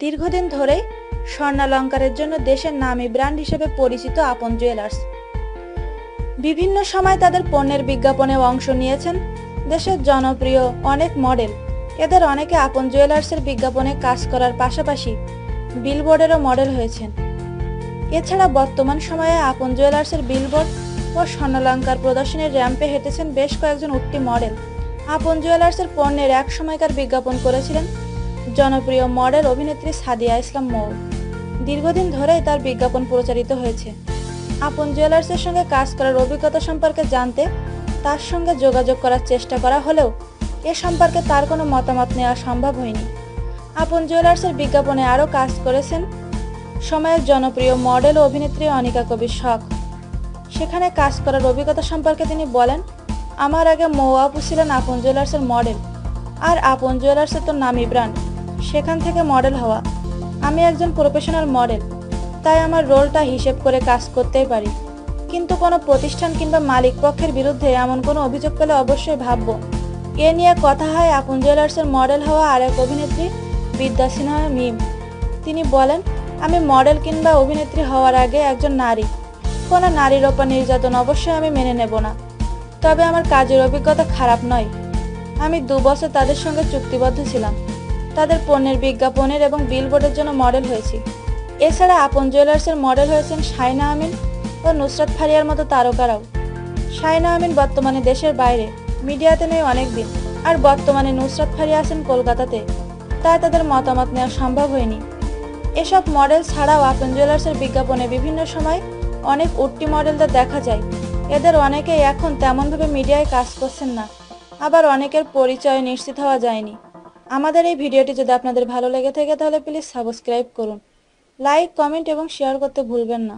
দীর্ঘদিন ধরেই স্বর্ণালঙ্কারের জন্য দেশের নামী ব্র্যান্ড হিসেবে পরিচিত আপন জুয়েলার্স বিভিন্ন সময় তাদের পণ্যের বিজ্ঞাপনে অংশ নিয়েছেন দেশের জনপ্রিয় অনেক মডেল এদের অনেকে আপন জুয়েলার্সের বিজ্ঞাপনে কাজ করার পাশাপাশি বিলবোর্ডেরও মডেল হয়েছেন। এছাড়া বর্তমান সময়ে আপন জুয়েলার্সের বিলবোর্ড ও স্বর্ণালঙ্কার প্রদর্শনীর র্যাম্পে হেঁটেছেন বেশ কয়েকজন উঠতি মডেল। আপন জুয়েলার্সের পণ্যের এক সময়কার বিজ্ঞাপন করেছিলেন জনপ্রিয় মডেল অভিনেত্রী সাদিয়া ইসলাম মৌ। দীর্ঘদিন ধরেই তার বিজ্ঞাপন প্রচারিত হয়েছে। আপন জুয়েলার্সের সঙ্গে কাজ করার অভিজ্ঞতা সম্পর্কে জানতে তার সঙ্গে যোগাযোগ করার চেষ্টা করা হলেও এ সম্পর্কে তার কোনো মতামত নেওয়া সম্ভব হয়নি। আপন জুয়েলার্সের বিজ্ঞাপনে আরও কাজ করেছেন সময়ের জনপ্রিয় মডেল ও অভিনেত্রী অনিকা কবির শখ। সেখানে কাজ করার অভিজ্ঞতা সম্পর্কে তিনি বলেন, আমার আগে মৌ আপু ছিলেন আপন জুয়েলার্সের মডেল। আর আপন জুয়েলার্সের তো নামি ব্র্যান্ড সেখান থেকে মডেল হওয়া। আমি একজন প্রফেশনাল মডেল। তাই আমার রোলটা হিসেব করে কাজ করতেই পারি। কিন্তু কোনো প্রতিষ্ঠান কিংবা মালিক পক্ষের বিরুদ্ধে এমন কোনো অভিযোগ পেলে অবশ্যই ভাববো। এ নিয়ে কথা হয় আপন জুয়েলার্সের মডেল হওয়া আরেক অভিনেত্রী, বিদ্যা সিনহা মিম। তিনি বলেন, আমি মডেল কিংবা অভিনেত্রী হওয়ার আগে একজন নারী। কোনো নারীর ওপর নির্যাতন অবশ্যই আমি মেনে নেব না। তবে আমার কাজের অভিজ্ঞতা খারাপ নয়। আমি দু বছর তাদের সঙ্গে চুক্তিবদ্ধ ছিলাম। তাদের পণ্যের বিজ্ঞাপনের এবং বিলবোর্ডের জন্য মডেল হয়েছি। এছাড়া আপন জুয়েলার্সের মডেল হয়েছেন শাইনা আমিন ও নুসরাত ফারিয়ার মতো তারকারাও। শাইনা আমিন বর্তমানে দেশের বাইরে, মিডিয়াতে নেই অনেক দিন আর বর্তমানে নুসরাত ফারিয়া আছেন কলকাতাতে। তাই তাদের মতামত নেওয়া সম্ভব হয়নি। এসব মডেল ছাড়াও আপন জুয়েলার্সের বিজ্ঞাপনে বিভিন্ন সময় অনেক উট্টি মডেলদের দেখা যায়। এদের অনেকেই এখন তেমনভাবে মিডিয়ায় কাজ করছেন না। আবার অনেকের পরিচয় নিশ্চিত হওয়া যায়নি। আমাদের এই ভিডিওটি যদি আপনাদের ভালো লেগে থাকে তাহলে প্লিজ সাবস্ক্রাইব করুন। লাইক, কমেন্ট এবং শেয়ার করতে ভুলবেন না।